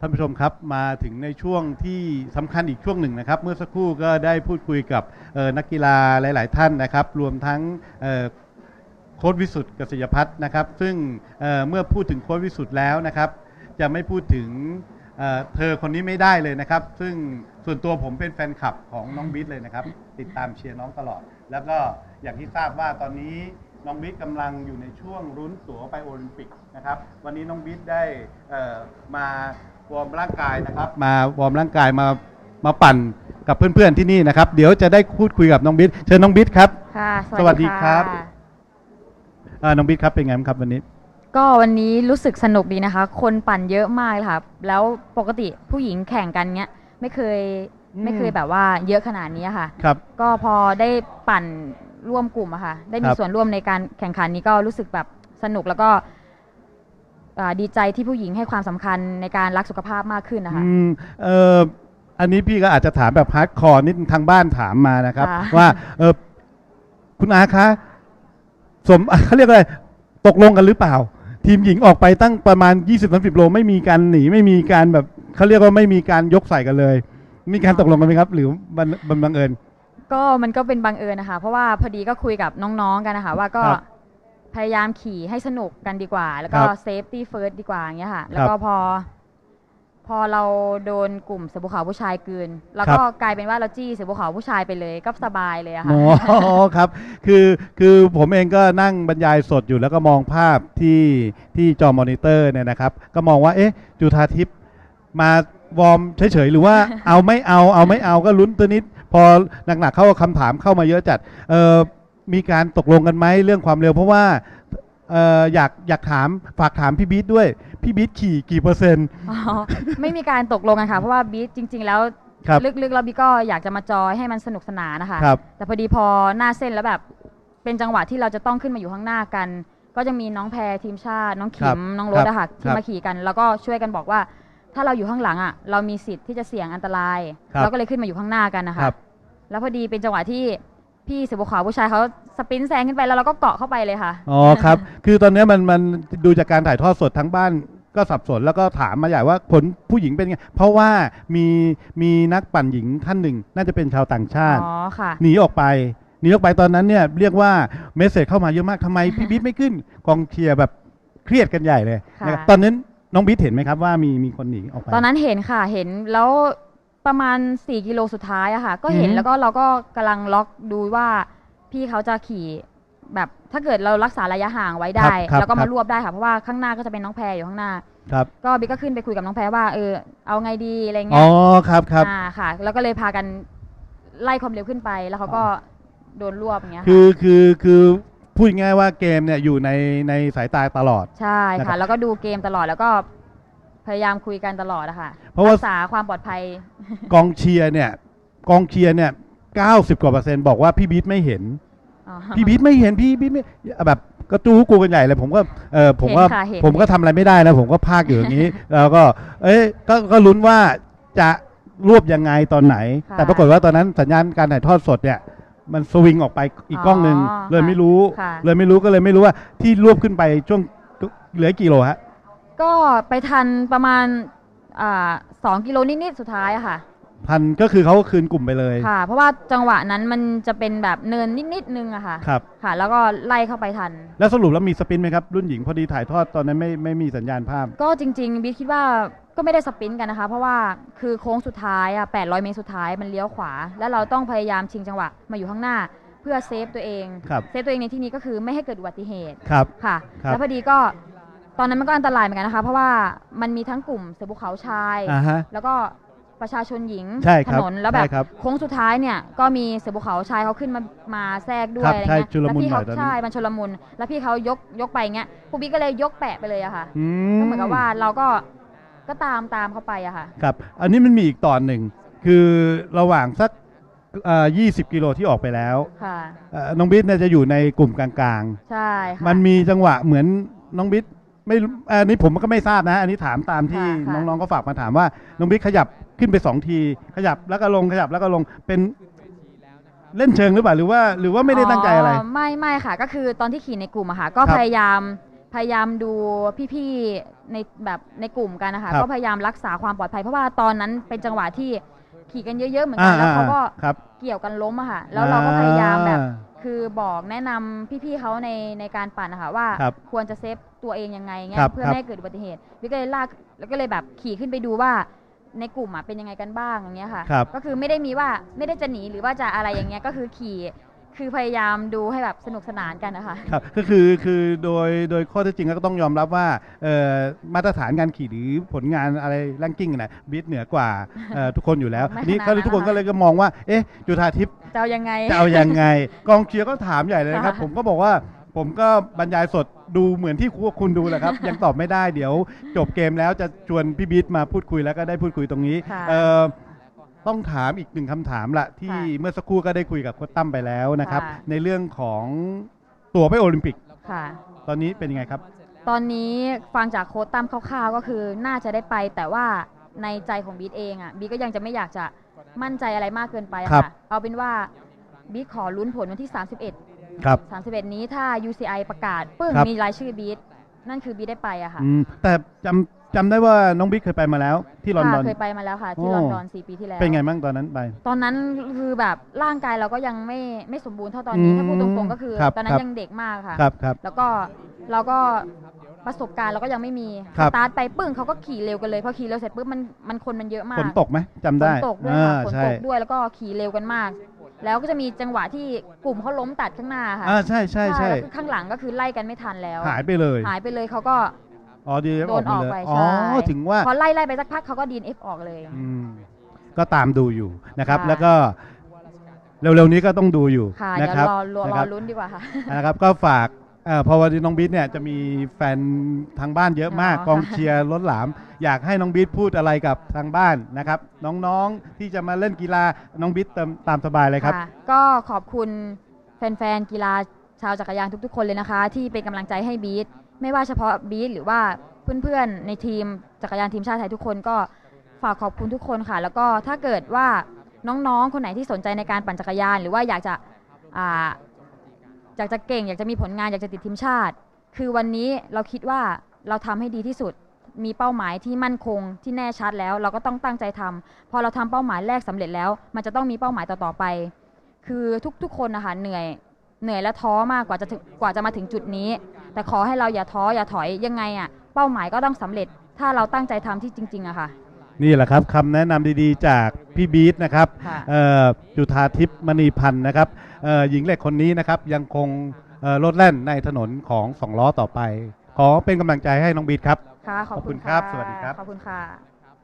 ท่านผู้ชมครับมาถึงในช่วงที่สำคัญอีกช่วงหนึ่งนะครับ เมื่อสักครู่ก็ได้พูดคุยกับนักกีฬาหลาย ๆ ท่านนะครับ รวมทั้งโค้ชวิสุทธ์กษยพัฒน์นะครับ ซึ่งเเมื่อพูดถึงโค้ชวิสุทธ์แล้วนะครับ จะไม่พูดถึงเเธอคนนี้ไม่ได้เลยนะครับ ซึ่งส่วนตัวผมเป็นแฟนคลับของน้องบิ๊กเลยนะครับ ติดตามเชียร์น้องตลอด แล้วก็อย่างที่ทราบว่าตอนนี้น้องบิ๊กกำลังอยู่ในช่วงรุ้นตั๋วไปโอลิมปิกนะครับ วันนี้น้องบิ๊กได้มา วอร์มร่างกายนะครับมาวอร์มร่างกายมามาปั่นกับเพื่อนๆที่นี่นะครับ เดี๋ยวจะได้พูดคุยกับน้องบิ๊กเชิญน้องบิ๊กครับ ค่ะสวัสดีครับะอ่าน้องบิ๊กครับเป็นไงบ้างครับวันนี้ ก็วันนี้รู้สึกสนุกดีนะคะ คนปั่นเยอะมากเลยค่ะ แล้วปกติผู้หญิงแข่งกันเงี้ยไม่เคยอืม ไม่เคยแบบว่าเยอะขนาดนี้ค่ะ ครับ ก็พอได้ปั่นร่วมกลุ่มอะค่ะ ได้มีครับ ส่วนร่วมในการแข่งขันนี้ก็รู้สึกแบบสนุกแล้วก็ อ่าดีใจที่ผู้หญิงให้ความสำคัญในการรักสุขภาพมากขึ้นนะคะ อืมเอ่ออันนี้พี่ก็อาจจะถามแบบฮาร์ดคอร์นิดทางบ้านถามมานะครับ ค่ะ ว่าเออคุณอาคะสม เขาเรียกอะไรตกลงกันหรือเปล่า ทีมหญิงออกไปตั้งประมาณ 20-30 โลไม่มีการหนีไม่มีการแบบเขาเรียกว่าไม่มีการยกใส่กันเลย มีการตกลงกันไหมครับ หรือมันมันบังเอิญ ก็มันก็เป็นบังเอิญนะคะ เพราะว่าพอดีก็คุยกับน้องๆกันนะคะ ว่าก็ครับ พยายามขี่ให้สนุกกันดีกว่า แล้วก็ครับเซฟตี้เฟิร์สดีกว่าอย่างเงี้ยค่ะ แล้วก็พอ พอเราโดนกลุ่มเสือภูเขาผู้ชายกลืน แล้วก็กลายเป็นว่าเราจี้เสือภูเขาผู้ชายไปเลยก็สบายเลยอะค่ะ อ๋อ ครับ คือคือผมเองก็นั่งบรรยายสดอยู่แล้วก็มองภาพที่ที่จอมอนิเตอร์เนี่ยนะครับ ก็มองว่าเอ๊ะจุธาทิพย์มาวอร์มเฉยๆหรือว่า เอาไม่เอาเอาไม่เอาก็ลุ้นตัวนิด พอหนักๆเข้าคำถามเข้ามาเยอะจัดเอ่อ มีการตกลงกันไหมเรื่องความเร็ว เพราะว่าเอ่ออยากอยากถามฝากถามพี่บิ๊ทด้วย พี่บิ๊ทขี่กี่เปอร์เซ็นต์ อ๋อไม่มีการตกลงกันค่ะเพราะว่าบีทจริง ๆ แล้วครับลึกๆแล้วบีก็อยากจะมาจอยให้มันสนุกสนานนะคะ ครับ แต่พอดีพอหน้าเส้นแล้วแบบ เป็นจังหวะที่เราจะต้องขึ้นมาอยู่ข้างหน้ากัน ก็จะมีน้องแพรทีมชาติ น้องครัขิบมน้องรถอะค่ะคที่รับมาขี่กัน แล้วก็ช่วยกันบอกว่า ถ้าเราอยู่ข้างหลังอะเรามีสิทธิ์ที่จะเสี่ยงอันตราย ครับ เราก็เลยขึ้นมาอยู่ข้างหน้ากันนะคะครับแล้วพอดีเป็นจังหวะที่ พี่เสือบุขาวผู้ชายเขาสปรินต์แซงขึ้นไปแล้วเราก็เกาะเข้าไปเลยค่ะ อ๋อครับ คือตอนนี้มันมันดูจากการถ่ายทอดสดทั้งบ้านก็สับสนแล้วก็ถามมาใหญ่ว่าผลผู้หญิงเป็นไง เพราะว่ามีมีนักปั่นหญิงท่านหนึ่ง น่าจะเป็นชาวต่างชาติ อ๋อค่ะ หนีออกไปหนีออกไปตอนนั้นเนี่ยเรียกว่าเมสเซจเข้ามาเยอะมากทำไมพี่บิ๊ทไม่ขึ้นกองเชียร์แบบเครียดกันใหญ่เลยค่ะ นะครับตอนนั้นน้องบิ๊ทเห็นไหมครับว่ามีมีคนหนีออกไป ตอนนั้นเห็นค่ะเห็นแล้ว ประมาณ 4 กิโลสุดท้ายอะค่ะ ก็เห็นอืม แล้วก็เราก็กำลังล็อกดูว่าพี่เขาจะขี่แบบถ้าเกิดเรารักษาระยะห่างไว้ได้ครับแล้วก็ครัมาบ รวบได้ค่ะเพราะว่าข้างหน้าก็จะเป็นน้องแพรอยู่ข้างหน้า ครับก็บิ๊กก็ขึ้นไปคุยกับน้องแพรว่าเออเอาไงดีอะไรอ๋เงี้อยครับครับ อ่าค่ะ แล้วก็เลยพากันไล่ความเร็วขึ้นไป แล้วเขาก็โดนรวบอย่างเงี้ยคืค่ะอคือคือพูดง่ายๆว่าเกมเนี่ยอยู่ในในสายตาตลอด ใช่นะครัค่ะ บ แล้วก็ดูเกมตลอดแล้วก็ พยายามคุยกันตลอดอะค่ะเพราะว่า รักษาความปลอดภัย กองเชียร์เนี่ยกองเชียร์เนี่ยเก้าสิบกว่าเปอร์เซ็นต์บอกว่าพี่บิ๊ทไม่เห็น อ๋อ พี่บิ๊ทไม่เห็นพี่บิ๊ทไม่แบบก็จู้กูกันใหญ่เลยผมก็เออผมก็เห็นค่ะเห็น ผมก็ทำอะไรไม่ได้นะผมก็พากอยู่อย่างนี้ แล้วก็ เอ้ยก็ก็ลุ้นว่าจะรวบยังไงตอนไหน ค่ะแต่ปรากฏว่าตอนนั้นสัญญาณการถ่ายทอดสดเนี่ย มันสวิงออกไปอีกกล้องหนึ่งอ๋อเลยไม่รู้ ค่ะ เลยไม่รู้ก็เลยไม่รู้ว่าที่รวบขึ้นไปช่วงเหลือกี่โลฮะ ก็ไปทันประมาณอ่าสองกิโลนิดๆสุดท้ายอะค่ะพันก็คือเขาก็คืนกลุ่มไปเลย ค่ะ เพราะว่าจังหวะนั้นมันจะเป็นแบบเนินนิดๆนึงอะค่ะ ครับ ค่ะ แล้วก็ไล่เข้าไปทัน แล้วสรุปแล้วมีสปินไหมครับ รุ่นหญิงพอดีถ่ายทอดตอนนั้นไม่ไม่มีสัญญาณภาพ ก็จริงๆบิ๊กคิดว่าก็ไม่ได้สปรินต์กันนะคะ เพราะว่าคือโค้งสุดท้ายอะ800 เมตรสุดท้ายมันเลี้ยวขวา แล้วเราต้องพยายามชิงจังหวะมาอยู่ข้างหน้า เพื่อเซฟตัวเอง ครับ เซฟตัวเองในที่นี้ก็คือไม่ให้เกิดอุบัติเหตุ ครับ ค่ะ ครับ แล้วพอดีก็ ตอนนั้นมันก็อันตรายเหมือนกันนะคะ เพราะว่ามันมีทั้งกลุ่มเสือภูเขาชาย อ่าฮะ แล้วก็ประชาชนหญิงใช่คถรับนนแล้วแบบใช่ครับโค้งสุดท้ายเนี่ยก็มีเสือภูเขาชายเขาขึ้นมามาแทรกด้วครัยบอะไรใช่เงี้ยชุลแล้วมุนพี่หน่เขาอยตอนนั้น ใช่มันชุลมุนแล้วพี่เขายกยกไปเงี้ยพวกพี่ก็เลยยกแปะไปเลยอะค่ะอืก็เหมือนกับว่าเราก็ก็ตามตามเขาไปอะค่ะ ครับ อันนี้มันมีอีกตอนหนึ่ง คือระหว่างสักเอ่อ20 กิโลที่ออกไปแล้วค่ะ เอ่อน้องบิ๊ทเนี่ยจะอยู่ในกลุ่มกลางใช่ค่ะๆมันมีจังหวะเหมือนน้องบิ๊ท ไม่รู้อันนี้ผมก็ไม่ทราบนะ อันนี้ถามตามที่ค่ะค่ะน้องๆก็ฝากมาถามว่าน้องบิ๊ทขยับขึ้นไปสองที ขยับแล้วก็ลงขยับแล้วก็ลงเป็นเล่นเชิงหรือเปล่าหรือว่า หรือว่าไม่ได้ตั้งใจอะไร ไม่ไม่ค่ะ ก็คือตอนที่ขี่ในกลุ่มอะค่ะ ก็ครับพยายามพยายามดูพี่ๆในแบบในกลุ่มกันนะคะครับ ก็พยายามรักษาความปลอดภัยเพราะว่าตอนนั้นเป็นจังหวะที่ขี่กันเยอะๆเหมือนกันแล้วเขาก็ครับเกี่ยวกันล้มอะค่ะ แล้วเราก็พยายามแบบ อ่ คือบอกแนะนำพี่ๆเขาในในการปั่นนะคะว่าครับควรจะเซฟตัวเองยังไงเงี้ครัยบเพื่อครับ ไม่ให้เกิดอุบัติเหตุวิก็เลยลากแล้วก็เลยแบบขี่ขึ้นไปดูว่าในกลุ่มอะเป็นยังไงกันบ้างอย่างเงี้ยค่ะ ครับ ก็คือไม่ได้มีว่าไม่ได้จะหนีหรือว่าจะอะไรอย่างเงี้ยก็คือขี่ คือพยายามดูให้แบบสนุกสนานกันนะคะ ครับก็คือคือโดยโดยข้อเท็จจริงก็ต้องยอมรับว่าเอ่อมาตรฐานการขี่หรือผลงานอะไรแรงกิ้งนะบีทเหนือกว่าเอ่อทุกคนอยู่แล้วไม่ทีนี้ขนาดก็นั้นทุกคนหรอกก็เลยก็มองว่าเอ๊ะจุธาทิพย์จะเอายังไง จะเอายังไง กองเชียร์ก็ถามใหญ่เลยนะครับ ค่ะ ผมก็บอกว่าผมก็บรรยายสดดูเหมือนที่คุณดูแหละครับ ยังตอบไม่ได้เดี๋ยวจบเกมแล้วจะชวนพี่บีทมาพูดคุยแล้วก็ได้พูดคุยตรงนี้ค่ะ เอ่อ ต้องถามอีกหนึ่งคำถามละที่ค่ะเมื่อสักครู่ก็ได้คุยกับโค้ชตั้มไปแล้วนะครับ ค่ะ ในเรื่องของตัวไปโอลิมปิก ค่ะ ตอนนี้เป็นยังไงครับ ตอนนี้ฟังจากโค้ชตั้มคร่าวๆก็คือน่าจะได้ไป แต่ว่าในใจของบีทเองอะบีทก็ยังจะไม่อยากจะมั่นใจอะไรมากเกินไปอะครับ ค่ะ เอาเป็นว่าบีทขอลุ้นผลวันที่ 31 ครับ 31 นี้ถ้า UCI ประกาศปึ้งครับ มีรายชื่อบีทนั่นคือบีทได้ไปอะค่ะ อืมแต่จำ จำได้ว่าน้องบิ๊กเคยไปมาแล้ว ที่ลอนดอน ค่ะเคยไปมาแล้วค่ะ ที่โอ้ ลอนดอน4ปีที่แล้วเป็นไงบ้างตอนนั้นไป ตอนนั้นคือแบบร่างกายเราก็ยังไม่ไม่สมบูรณ์เท่าตอนนี้อืมถ้าพูดตรงๆก็คือ ครับตอนนั้ครันบ ยังเด็กมากค่ะ ครับครับ แล้วก็เราก็ประสบการณ์เราก็ยังไม่มีครัสบตาร์ทไปปึ้งเขาก็ขี่เร็วกันเลยพอขี่เร็วเสร็จปุ๊บมันมันคนมันเยอะมากฝนตกไหมจำได้ฝนตกด้วยค่ะอ่าฝนใช่ตกด้วยแล้วก็ขี่เร็วกันมาก แล้วก็จะมีจังหวะที่กลุ่มเขาล้มตัดข้างหน้าค่ะอ่าใช่ใช่ใช่แล้วคือข้างหลังก็คือไล่กันไม่ทันแล้ว หายไปเลย หายไปเลยเขาก็ อ๋อดีโดนออกไปอ๋อใช่ถึงว่า พอไล่ไล่ไปสักพักเขาก็ดีนเอฟออกเลย อืมก็ตามดูอยู่นะครับ ค่ะ แล้วก็เร็วๆนี้ก็ต้องดูอยู่ค่ะนะเดี๋ยวครับรอรอนะรคอรับลุ้นดีกว่าค่ะ นะครับ ก็ฝากเอ่อพอวันนี้น้องบิ๊กเนี่ยจะมีแฟนทางบ้านเยอะมากอ๋อ กองเชียร์ล้นหลาม อยากให้น้องบิ๊กพูดอะไรกับทางบ้านนะครับ น้องๆที่จะมาเล่นกีฬาน้องบิ๊กเติมตามสบายเลยครับ ค่ะก็ขอบคุณแฟนๆกีฬาชาวจักรยานทุกๆ คนเลยนะคะ ที่เป็นกำลังใจให้บีท ไม่ว่าเฉพาะบีทหรือว่าเพื่อนๆในทีมจักรยานทีมชาติไทยทุกคนก็ฝากขอบคุณทุกคนค่ะ แล้วก็ถ้าเกิดว่าน้องๆ คนไหนที่สนใจในการปั่นจักรยาน หรือว่าอยากจะอ่าอยากจะเก่ง อยากจะมีผลงานอยากจะติดทีมชาติ คือวันนี้เราคิดว่าเราทำให้ดีที่สุด มีเป้าหมายที่มั่นคงที่แน่ชัดแล้ว เราก็ต้องตั้งใจทำพอเราทำเป้าหมายแรกสำเร็จแล้ว มันจะต้องมีเป้าหมายต่อๆไป คือทุกๆคนนะคะเหนื่อยเหนื่อยและท้อมากกว่าจะกว่าจะมาถึงจุดนี้ แต่ขอให้เราอย่าท้ออย่าถอยยังไงอะ่ะเป้าหมายก็ต้องสำเร็จ ถ้าเราตั้งใจทำที่จริงๆอะค่ะ นี่แหละครับคำแนะนำดีๆ จากพี่บีทนะครับค่ะเอ่อจุธาทิพย์มณีพันธ์นะครับเอ่อหญิงเหล็กคนนี้นะครับยังคงเอ่อโลดแล่นในถนนของสองล้อต่อไป ขอเป็นกำลังใจให้น้องบีทครับค่ะขอบขอบคุคุณณครับะสวัสดีครับ ขอบคุณค่ะ